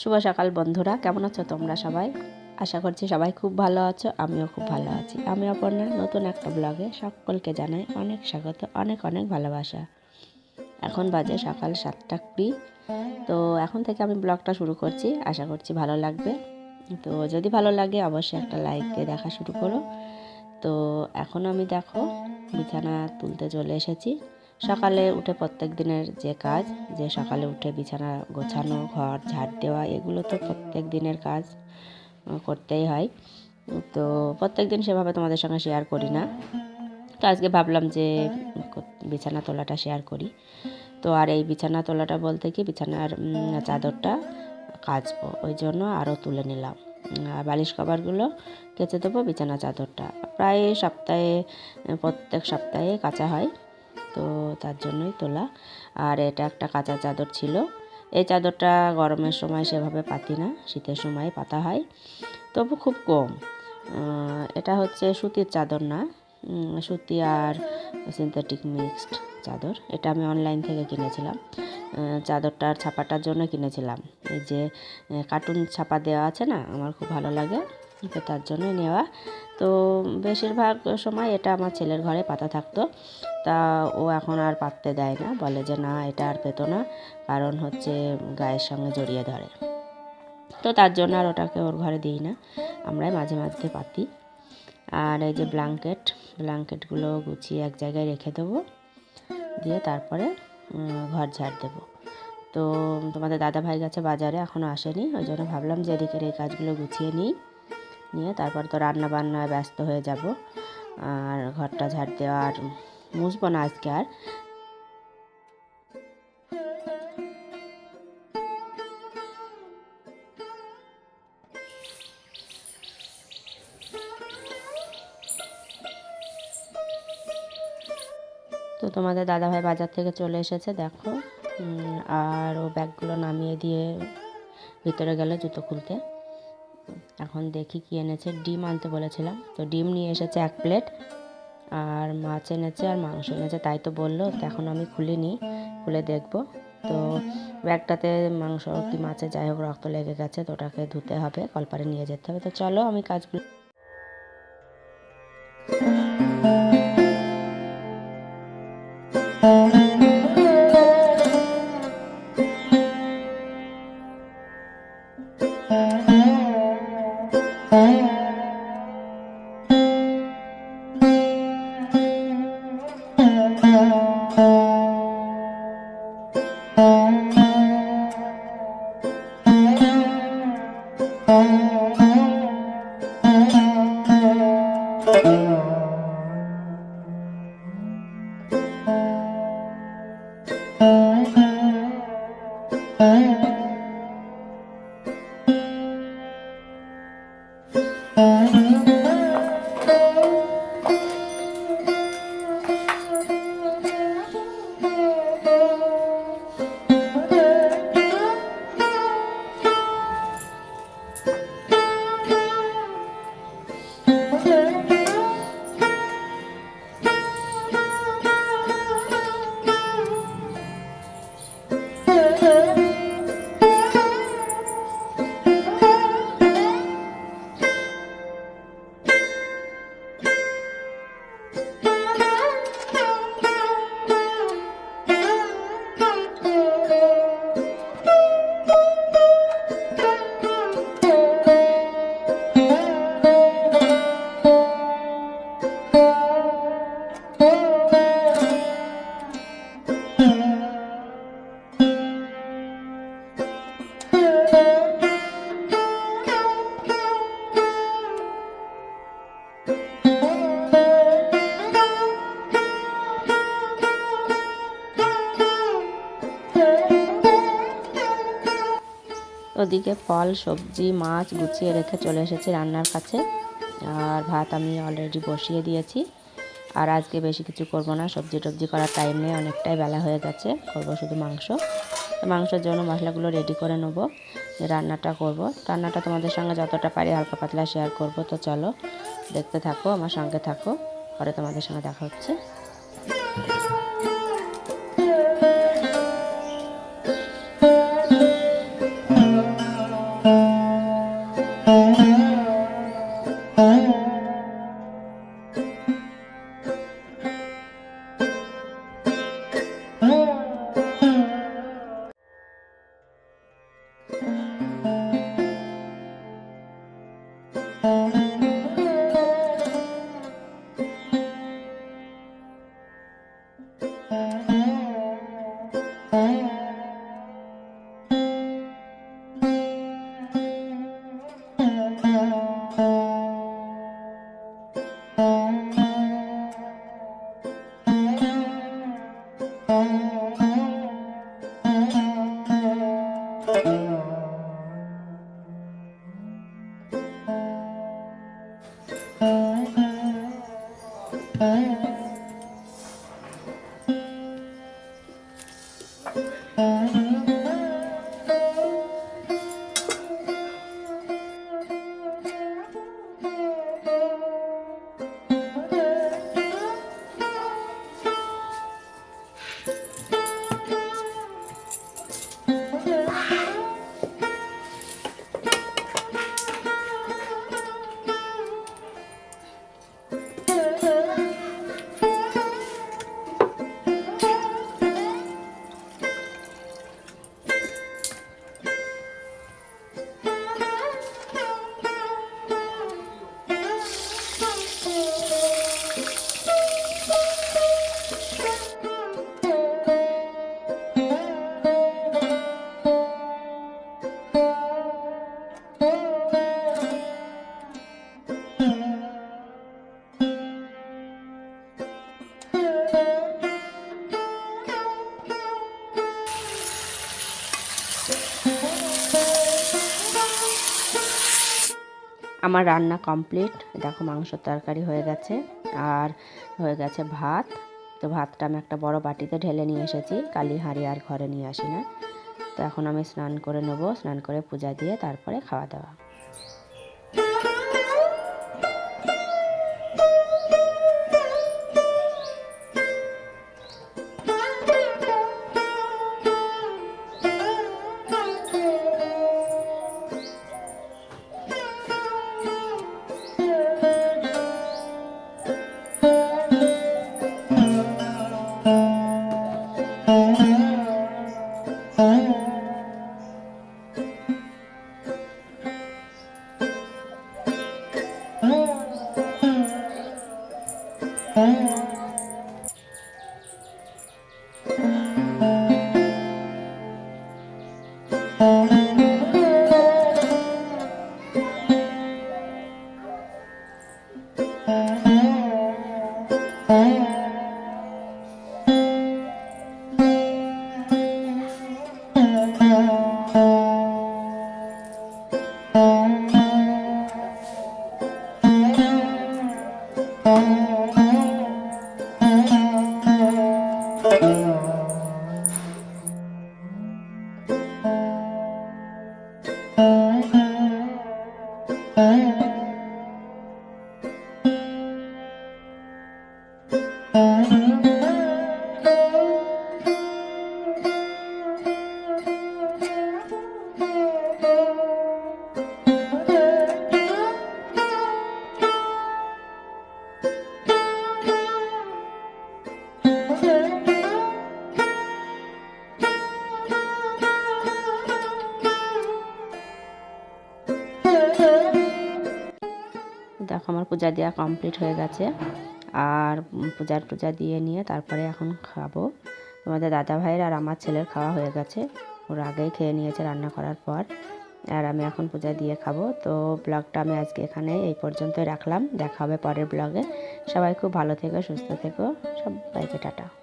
শুভ সকাল বন্ধুরা, কেমন আছো তোমরা সবাই? আশা করছি সবাই খুব ভালো আছো, আমিও খুব ভালো আছি। আমি অপর্ণা নতুন একটা ব্লগে সকলকে জানাই অনেক স্বাগত, অনেক অনেক ভালোবাসা। এখন বাজে সকাল সাতটা কুড়ি, তো এখন থেকে আমি ব্লগটা শুরু করছি, আশা করছি ভালো লাগবে। তো যদি ভালো লাগে অবশ্যই একটা লাইক দিয়ে দেখা শুরু করো। তো এখন আমি দেখো, বিছানা তুলতে চলে এসেছি। সকালে উঠে প্রত্যেক দিনের যে কাজ, যে সকালে উঠে বিছানা গোছানো, ঘর ঝাড় দেওয়া, এগুলো তো প্রত্যেক দিনের কাজ করতেই হয়। তো প্রত্যেক দিন সেভাবে তোমাদের সঙ্গে শেয়ার করি না। তো আজকে ভাবলাম যে বিছানা তোলাটা শেয়ার করি। তো আর এই বিছানা তোলাটা বলতে কি, বিছানার চাদরটা কাচবো। ওই জন্য আরও তুলে নিলাম। আর বালিশ কভারগুলো কেচে দেবো বিছানা চাদরটা। প্রায় সপ্তাহে, প্রত্যেক সপ্তাহে কাচা হয়। তো তার জন্যই তোলা। আর এটা একটা কাঁচা চাদর ছিল। এই চাদরটা গরমের সময় সেভাবে পাতি না, শীতের সময় পাতা হয়। তবু খুব কম। এটা হচ্ছে সুতির চাদর না। সুতি আর সিনথেটিক মিক্সড চাদর। এটা আমি অনলাইন থেকে কিনেছিলাম। চাদরটার ছাপাটার জন্য কিনেছিলাম। এই যে কার্টুন ছাপা দেওয়া আছে না, আমার খুব ভালো লাগে। তো তার জন্যই নেওয়া। তো বেশিরভাগ সময় এটা আমার ছেলের ঘরে পাতা থাকতো। তা ও এখন আর পাততে দেয় না। বলে যে, না, এটা আর পেতো না। কারণ হচ্ছে গায়ের সঙ্গে জড়িয়ে ধরে। তো তার জন্য আর ওটাকে ওর ঘরে দিই না। আমরাই মাঝে মাঝে পাতি। আর এই যে ব্ল্যাঙ্কেট, ব্ল্যাঙ্কেটগুলো গুছিয়ে এক জায়গায় রেখে দেবো। দিয়ে তারপরে ঘর ঝাড় দেবো। তো তোমাদের দাদা ভাই গেছে বাজারে এখনও আসেনি। ওই জন্য ভাবলাম যে এদিকের এই কাজগুলো গুছিয়ে নিই। নিয়ে তারপর তো রান্না বান্নায় ব্যস্ত হয়ে যাব। আর ঘরটা ঝাড় দেওয়া আর মুছবো না আজকে আর। তো তোমাদের দাদাভাই বাজার থেকে চলে এসেছে, দেখো। আর ও ব্যাগগুলো নামিয়ে দিয়ে ভিতরে গেলে জুতো খুলতে। এখন দেখি কি এনেছে। ডিম আনতে বলেছিলাম। তো ডিম নিয়ে এসেছে এক প্লেট, আর মাছ এনেছে আর মাংস এনেছে, তাই তো বলল। তো এখন আমি খুলিনি, খুলে দেখব। তো ব্যাগটাতে মাংস কি মাছে, যাই হোক, রক্ত লেগে গেছে, তো ওটাকে ধুতে হবে, কলপারে নিয়ে যেতে হবে। তো চলো, আমি কাজগুলো Uh... ওদিকে ফল, সবজি, মাছ গুছিয়ে রেখে চলে এসেছি রান্নার কাছে। আর ভাত আমি অলরেডি বসিয়ে দিয়েছি। আর আজকে বেশি কিছু করব না, সবজি টবজি করার টাইম নেই, অনেকটাই বেলা হয়ে গেছে, করব শুধু মাংস। মাংসের জন্য মশলাগুলো রেডি করে নেব, রান্নাটা করব। রান্নাটা তোমাদের সঙ্গে যতটা পারি হালকা পাতলা শেয়ার করব, তো চলো দেখতে থাকো, আমার সঙ্গে থাকো, পরে তোমাদের সঙ্গে দেখা হচ্ছে। আমার রান্না কমপ্লিট দেখো মাংসর তরকারি হয়ে গেছে আর হয়ে গেছে ভাত। তো ভাতটা আমি একটা বড় বাটিতে ঢেলে নিয়ে এসেছি। কালি হাঁড়ি আর ঘরে নিয়ে আসি না তো এখন আমি স্নান করে নেব। স্নান করে পূজা দিয়ে তারপরে খাওয়া দাওয়া। দেখো আমার পূজা দেওয়া কমপ্লিট হয়ে গেছে। আর পূজার টুজা দিয়ে নিয়ে তারপরে এখন খাব। তোমাদের দাদা ভাইয়ের আর আমার ছেলের খাওয়া হয়ে গেছে। ওর আগেই খেয়ে নিয়েছে রান্না করার পর। আর আমি এখন পূজা দিয়ে খাব। তো ব্লগটা আমি আজকে এখানে এই পর্যন্তই রাখলাম। দেখা হবে পরের ব্লগে। সবাই খুব ভালো থেকো, সুস্থ থেকো। সবাইকে টাটা।